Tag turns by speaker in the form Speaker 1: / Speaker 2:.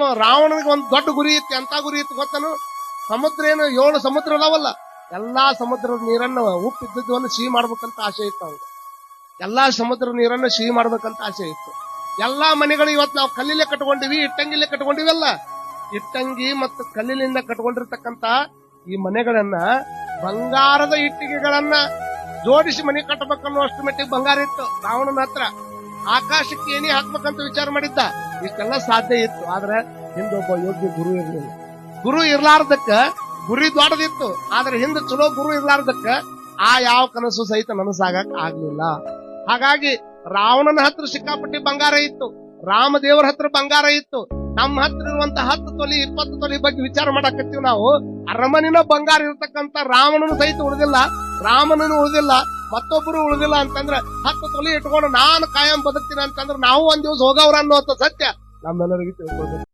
Speaker 1: ರಾವಣನಿಗೆ ಒಂದು ದೊಡ್ಡ ಗುರಿ ಇತ್ತು. ಎಂತ ಗುರಿ ಇತ್ತು ಗೊತ್ತನು? ಸಮುದ್ರ ಏನು? ಏಳು ಸಮುದ್ರ ಅದಾವಲ್ಲ. ಎಲ್ಲಾ ಸಮುದ್ರದ ನೀರನ್ನು ಉಪ್ಪಿದ್ದನ್ನು ಸಿಹಿ ಮಾಡ್ಬೇಕಂತ ಆಸೆ ಇತ್ತು ಅವ್ನಿಗೆ. ಎಲ್ಲಾ ಸಮುದ್ರ ನೀರನ್ನು ಸಿಹಿ ಮಾಡ್ಬೇಕಂತ ಆಸೆ ಇತ್ತು. ಎಲ್ಲಾ ಮನೆಗಳು ಇವತ್ತು ನಾವು ಕಲ್ಲಿಲೆ ಕಟ್ಕೊಂಡಿವಿ, ಇಟ್ಟಂಗಿಲೆ ಕಟ್ಕೊಂಡಿವಲ್ಲ. ಇಟ್ಟಂಗಿ ಮತ್ತು ಕಲ್ಲಿನಿಂದ ಕಟ್ಕೊಂಡಿರ್ತಕ್ಕಂತ ಈ ಮನೆಗಳನ್ನ, ಬಂಗಾರದ ಇಟ್ಟಿಗೆಗಳನ್ನ ಜೋಡಿಸಿ ಮನೆ ಕಟ್ಟಬೇಕನ್ನೋ ಅಷ್ಟು ಮಟ್ಟಿಗೆ ಬಂಗಾರ ಇತ್ತು ರಾವಣನ ಹತ್ರ. ಆಕಾಶಕ್ಕೆ ಏನೇ ಹಾಕ್ಬೇಕಂತ ವಿಚಾರ ಮಾಡಿದ್ದ, ಇಷ್ಟೆಲ್ಲ ಸಾಧ್ಯ ಇತ್ತು. ಆದ್ರೆ ಹಿಂದೊಬ್ಬ ಯೋಗ್ಯ ಗುರು ಇರಲಿಲ್ಲ. ಗುರು ಇರ್ಲಾರ್ದಕ್ಕ ಗುರಿ ದೊಡ್ಡದಿತ್ತು. ಆದ್ರೆ ಹಿಂದೆ ಚಲೋ ಗುರು ಇರ್ಲಾರ್ದಕ್ಕ ಆ ಯಾವ ಕನಸು ಸಹಿತ ನನಸಾಗಕ್ ಆಗ್ಲಿಲ್ಲ. ಹಾಗಾಗಿ ರಾವಣನ ಹತ್ರ ಸಿಕ್ಕಾಪಟ್ಟಿ ಬಂಗಾರ ಇತ್ತು. ರಾಮದೇವರ ಹತ್ರ ಬಂಗಾರ ಇತ್ತು. ನಮ್ಮ ಹತ್ರ ಇರುವಂತ ಹತ್ತು ತೊಲಿ, ಇಪ್ಪತ್ತು ತೊಲಿ ಬಗ್ಗೆ ವಿಚಾರ ಮಾಡಕತ್ತೀವಿ ನಾವು. ಅರಮನಿನ ಬಂಗಾರ ಇರತಕ್ಕಂತ ರಾವಣನು ಸಹಿತ ಉಳಿದಿಲ್ಲ. ರಾಮನನು ಉಳಿದಿಲ್ಲ. ಮತ್ತೊಬ್ಬರು ಉಳಿದಿಲ್ಲ ಅಂತಂದ್ರೆ ಹತ್ತು ತೊಲಿ ಇಟ್ಕೊಂಡು ನಾನು ಕಾಯಂ ಬದುಕ್ತೀನಿ ಅಂತಂದ್ರೆ ನಾವು ಒಂದ್ ದಿವಸ ಹೋಗವ್ರ ಅನ್ನೋ ಸತ್ಯ ನಮ್ಮೆಲ್ಲರಿಗೂ ತಿಳ್ಕೊಳ್ಬೇಕು.